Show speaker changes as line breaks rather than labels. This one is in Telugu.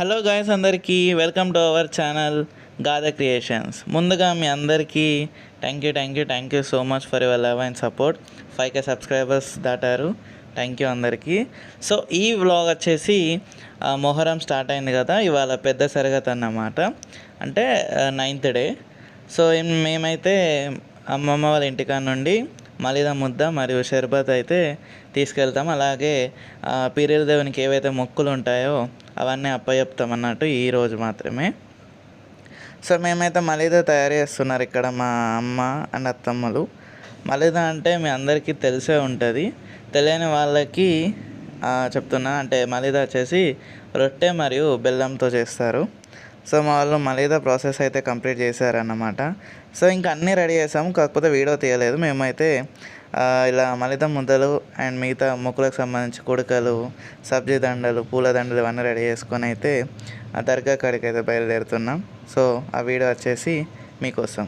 హలో గాయస్ అందరికీ welcome to our channel Gatha creations ముందుగా మీ అందరికీ thank you thank you thank you so much for your love and support five K subscribers దాటారు. Thank you అందరికీ. సో ఈ వ్లాగ్ వచ్చేసి మొహరం స్టార్ట్ అయింది కదా ఇవాళ పెద్ద సరగతి అన్నమాట. అంటే నైన్త్ డే సో మేమైతే అమ్మమ్మ వాళ్ళ ఇంటికాడ నుండి మలిద ముద్ద మరియు షర్బత్ అయితే తీసుకెళ్తాం. అలాగే ఆ, పీరియల్ దేవునికి ఏవైతే మొక్కులు ఉంటాయో అవన్నీ అప్పచెప్తాం అన్నట్టు ఈ రోజు మాత్రమే. సో మేమైతే మలిదా తయారు చేస్తున్నారు ఇక్కడ మా అమ్మ అండ్ అత్తమ్మలు. మలిదా అంటే మీ అందరికీ తెలిసే ఉంటుంది. తెలియని వాళ్ళకి చెప్తున్నా అంటే మలిదా వచ్చేసి రొట్టె మరియు బెల్లంతో చేస్తారు. సో మా వాళ్ళు మలిదా ప్రాసెస్ అయితే కంప్లీట్ చేశారన్నమాట. సో ఇంకా అన్నీ రెడీ చేసాము కాకపోతే వీడియో తీయలేదు. మేమైతే ఇలా మలిదా ముద్దలు అండ్ మిగతా మొక్కులకు సంబంధించి కుడకలు సబ్జీ దండలు పూల దండలు ఇవన్నీ రెడీ చేసుకొని అయితే ఆ దర్గా కాడికి అయితే బయలుదేరుతున్నాం. సో ఆ వీడియో వచ్చేసి మీకోసం.